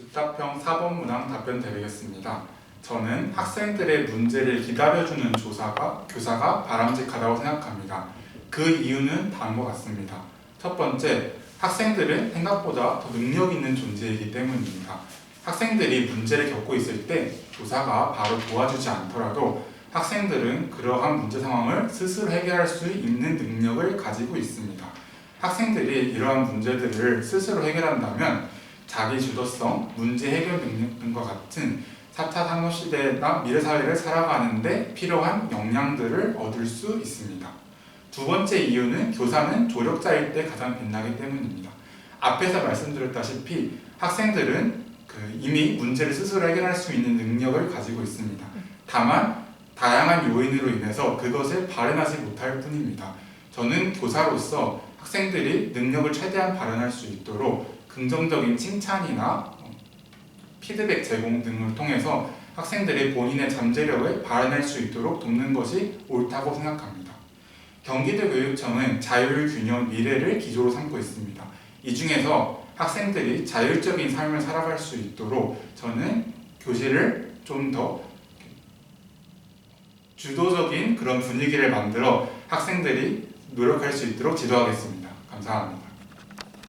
즉답형 4번 문항 답변 드리겠습니다. 저는 학생들의 문제를 기다려주는 조사가 교사가 바람직하다고 생각합니다. 그 이유는 다음과 같습니다. 첫 번째, 학생들은 생각보다 더 능력 있는 존재이기 때문입니다. 학생들이 문제를 겪고 있을 때 교사가 바로 도와주지 않더라도 학생들은 그러한 문제 상황을 스스로 해결할 수 있는 능력을 가지고 있습니다. 학생들이 이러한 문제들을 스스로 해결한다면 자기 주도성, 문제 해결 능력 등과 같은 4차 산업시대나 미래사회를 살아가는데 필요한 역량들을 얻을 수 있습니다. 두 번째 이유는 교사는 조력자일 때 가장 빛나기 때문입니다. 앞에서 말씀드렸다시피 학생들은 그 이미 문제를 스스로 해결할 수 있는 능력을 가지고 있습니다. 다만 다양한 요인으로 인해서 그것을 발현하지 못할 뿐입니다. 저는 교사로서 학생들이 능력을 최대한 발현할 수 있도록 긍정적인 칭찬이나 어, 피드백 제공 등을 통해서 학생들이 본인의 잠재력을 발현할 수 있도록 돕는 것이 옳다고 생각합니다. 경기도 교육청은 자율 균형 미래를 기조로 삼고 있습니다. 이 중에서 학생들이 자율적인 삶을 살아갈 수 있도록 저는 교실을 좀 더 주도적인 그런 분위기를 만들어 학생들이 노력할 수 있도록 지도하겠습니다. 감사합니다.